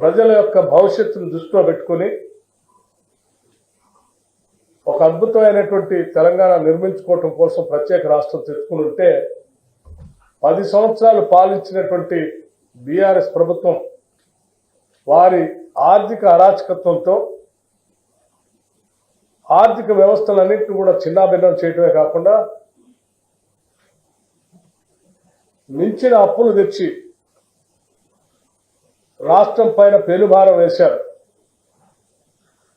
ప్రజల యొక్క భవిష్యత్తును దృష్టిలో పెట్టుకొని ఒక అద్భుతమైనటువంటి తెలంగాణ నిర్మించుకోవటం కోసం ప్రత్యేక రాష్ట్రం తెచ్చుకుని ఉంటే పది సంవత్సరాలు పాలించినటువంటి బీఆర్ఎస్ ప్రభుత్వం వారి ఆర్థిక అరాచకత్వంతో ఆర్థిక వ్యవస్థలన్నింటినీ కూడా చిన్నాభిన్నం చేయటమే కాకుండా మించిన అప్పులు తెచ్చి రాష్ట్రం పైన పెనుభారం వేశారు.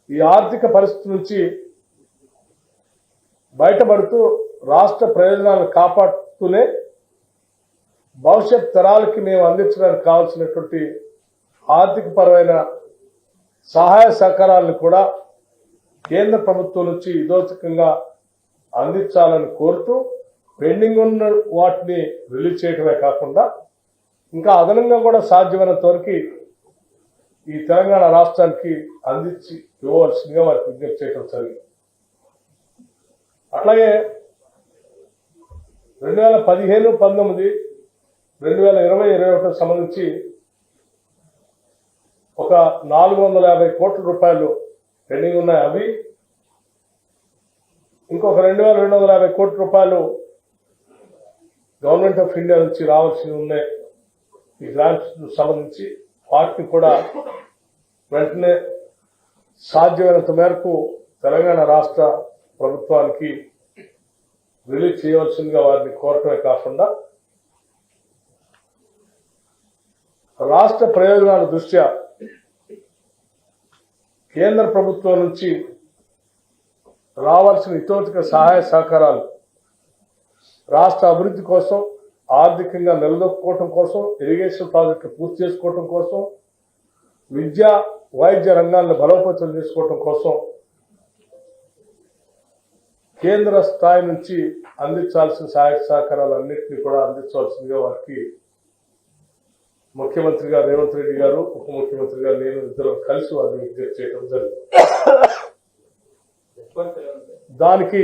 ఈ ఆర్థిక పరిస్థితి నుంచి బయటపడుతూ రాష్ట్ర ప్రయోజనాలను కాపాడుతూనే భవిష్యత్ తరాలకి మేము అందించడానికి కావాల్సినటువంటి ఆర్థిక పరమైన సహాయ సహకారాలను కూడా కేంద్ర ప్రభుత్వం నుంచి ఇదోచకంగా అందించాలని కోరుతూ పెండింగ్ ఉన్న వాటిని రిలీజ్ చేయడమే కాకుండా ఇంకా అదనంగా కూడా సాధ్యమైనంత వరకు ఈ తెలంగాణ రాష్ట్రానికి అందించి ఇవ్వవలసిందిగా వారికి విజ్ఞప్తి చేయడం జరిగింది. అట్లాగే రెండు వేల పదిహేను పంతొమ్మిది రెండు వేల ఇరవై ఇరవై ఒకటికి సంబంధించి ఒక నాలుగు వందల యాభై కోట్ల రూపాయలు పెండింగ్ ఉన్నాయి. అవి ఇంకొక రెండు వేల రెండు వందల యాభై కోట్ల రూపాయలు గవర్నమెంట్ ఆఫ్ ఇండియా నుంచి రావాల్సి ఉన్నాయి. ఈ గ్రాంట్స్ సంబంధించి పార్టీ కూడా వెంటనే సాధ్యమైనంత మేరకు తెలంగాణ రాష్ట్ర ప్రభుత్వానికి రిలీజ్ చేయవలసిందిగా వారిని కోరటమే కాకుండా రాష్ట్ర ప్రయోజనాల దృష్ట్యా కేంద్ర ప్రభుత్వం నుంచి రావాల్సిన ఇతోతిక సహాయ సహకారాలు రాష్ట్ర అభివృద్ధి కోసం ఆర్థికంగా నిలదొక్కుకోవటం కోసం ఇరిగేషన్ ప్రాజెక్టులు పూర్తి చేసుకోవటం కోసం విద్య వైద్య రంగాలను బలోపేతం చేసుకోవటం కోసం కేంద్ర స్థాయి నుంచి అందించాల్సిన సహాయ సహకారాలు అన్నింటినీ కూడా అందించవలసిందిగా వారికి ముఖ్యమంత్రి గారు రేవంత్ రెడ్డి గారు ఉప ముఖ్యమంత్రి గారు నేను ఇద్దరు కలిసి వారిని విజ్ఞప్తి చేయడం జరిగింది. దానికి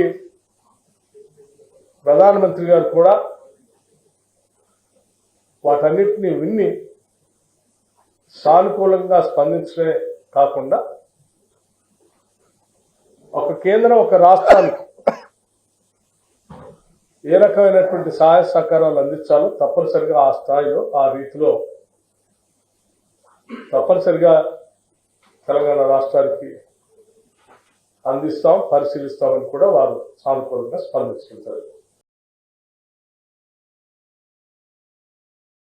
ప్రధానమంత్రి గారు కూడా వాటన్నిటిని విన్ని సానుకూలంగా స్పందించడమే కాకుండా ఒక కేంద్రం ఒక రాష్ట్రానికి ఏ రకమైనటువంటి సహాయ సహకారాలు అందించాలో తప్పనిసరిగా ఆ స్థాయిలో ఆ రీతిలో తప్పనిసరిగా తెలంగాణ రాష్ట్రానికి అందిస్తాం పరిశీలిస్తామని కూడా వారు సానుకూలంగా స్పందించుకుంటారు